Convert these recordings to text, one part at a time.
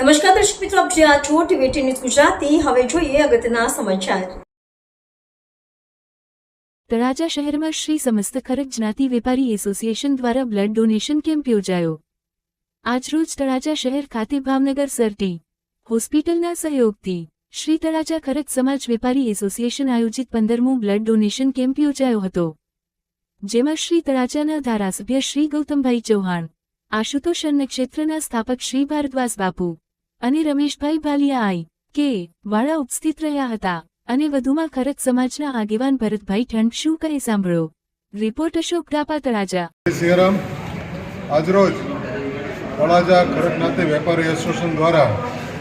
નમસ્કાર દર્શક મિત્રો, આપ જ્યાં છો ટીવી ન્યૂઝ ગુજરાતી. હવે જોઈએ અગત્યના સમાચાર. તળાજા શહેરમાં શ્રી સમસ્ત ખરક જ્ઞાતિ વેપારી એસોસિએશન દ્વારા બ્લડ ડોનેશન કેમ્પ યોજાયો. આજરોજ તળાજા શહેર ખાતે ભાવનગર સરટી હોસ્પિટલના સહયોગથી શ્રી તળાજા ખરક સમાજ વેપારી એસોસિએશન આયોજિત પંદરમો બ્લડ ડોનેશન કેમ્પ યોજાયો હતો, જેમાં શ્રી તળાજાના ધારાસભ્ય શ્રી ગૌતમભાઈ ચૌહાણ, આશુતોષ અન્ન ક્ષેત્રના સ્થાપક શ્રી ભારદ્વાસ બાપુ અને રમેશભાઈ ભાલિયા આઈ કે, વાળા ઉપસ્થિત રહ્યા હતા અને વધુમાં ખરત સમાજના આગેવાન ભરતભાઈ ઠંડ શું કહે સાંભળો. રિપોર્ટ અશોક ડાપા તળાજા જય સિયારામ. આજરોજ તળાજા ખડકનાથી વેપારી એસોસિએશન દ્વારા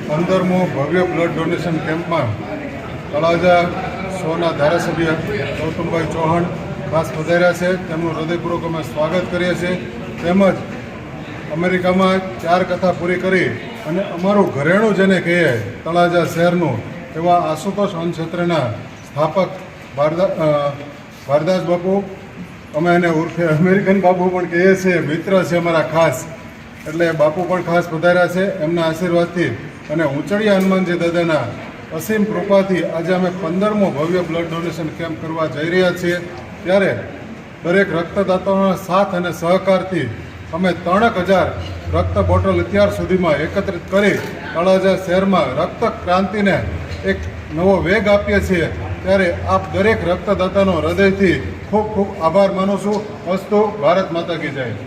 પંદરમો ભવ્ય બ્લડ ડોનેશન કેમ્પમાં તળાજા સોના ધારાસભ્ય ગૌતમભાઈ ચૌહાણ ખાસ પધાર્યા છે. તેમનું હૃદયપૂર્વક અમે સ્વાગત કરીએ છીએ. તેમજ અમેરિકામાં ચાર કથા પૂરી કરી અને અમારું ઘરેણું જેને કહીએ, તળાજા શહેરનું, એવા આશુતોષ અન્ન ક્ષેત્રના સ્થાપક ભારદા ભારદાસ બાપુ, અમે એને ઉર્ફે અમેરિકન બાપુ પણ કહીએ છીએ, મિત્ર છે અમારા ખાસ. એટલે બાપુ પણ ખાસ પધાર્યા છે, એમના આશીર્વાદથી. અને ઊંચડિયા હનુમાનજી દાદાના અસીમ કૃપાથી આજે અમે પંદરમો ભવ્ય બ્લડ ડોનેશન કેમ્પ કરવા જઈ રહ્યા છીએ. ત્યારે દરેક રક્તદાતાઓના સાથ અને સહકારથી અમે ત્રણેક હજાર રક્ત બોટલ અત્યાર સુધીમાં એકત્રિત કરી તળાજા શહેરમાં રક્ત ક્રાંતિને એક નવો વેગ આપીએ છીએ. ત્યારે આપ દરેક રક્તદાતાનો હૃદયથી ખૂબ ખૂબ આભાર માનું છું. અસ્તુ, ભારત માતા કી જય.